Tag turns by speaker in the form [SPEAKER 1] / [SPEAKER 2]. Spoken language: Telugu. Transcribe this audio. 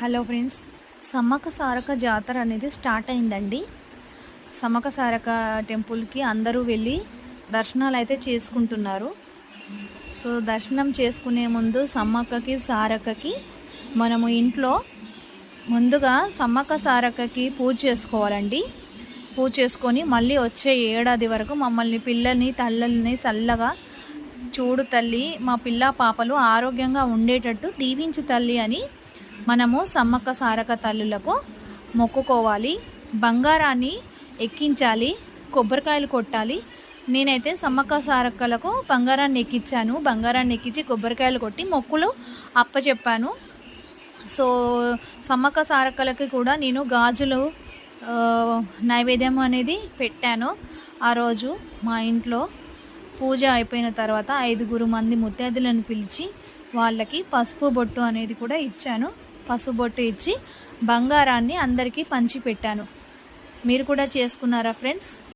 [SPEAKER 1] హలో ఫ్రెండ్స్ సమ్మక సారక జాతర అనేది స్టార్ట్ అయిందండి. సమ్మక సారక టెంపుల్కి అందరూ వెళ్ళి దర్శనాలు అయితే చేసుకుంటున్నారు. సో దర్శనం చేసుకునే ముందు సమ్మక్కకి సారక్కకి మనము ఇంట్లో ముందుగా సమ్మక్క సారక్కకి పూజ చేసుకోవాలండి. పూజ చేసుకొని మళ్ళీ వచ్చే ఏడాది వరకు మమ్మల్ని పిల్లల్ని తల్లల్ని చల్లగా చూడు తల్లి మా పిల్ల పాపలు ఆరోగ్యంగా ఉండేటట్టు దీవించు తల్లి అని మనము సమ్మక్క సారక తల్లులకు మొక్కుకోవాలి బంగారాన్ని ఎక్కించాలి కొబ్బరికాయలు కొట్టాలి. నేనైతే సమ్మక్క సారక్కలకు బంగారాన్ని ఎక్కించాను బంగారాన్ని ఎక్కించి కొబ్బరికాయలు కొట్టి మొక్కులు అప్పచెప్పాను. సో సమ్మక్క సారక్కలకి కూడా నేను గాజులు నైవేద్యం అనేది పెట్టాను. ఆ రోజు మా ఇంట్లో పూజ అయిపోయిన తర్వాత ఐదుగురు మంది ముత్యాదులను పిలిచి వాళ్ళకి పసుపు బొట్టు అనేది కూడా ఇచ్చాను. పసుబొట్టు ఇచ్చి బంగారాన్ని అందరికీ పంచిపెట్టాను. మీరు కూడా చేసుకున్నారా ఫ్రెండ్స్?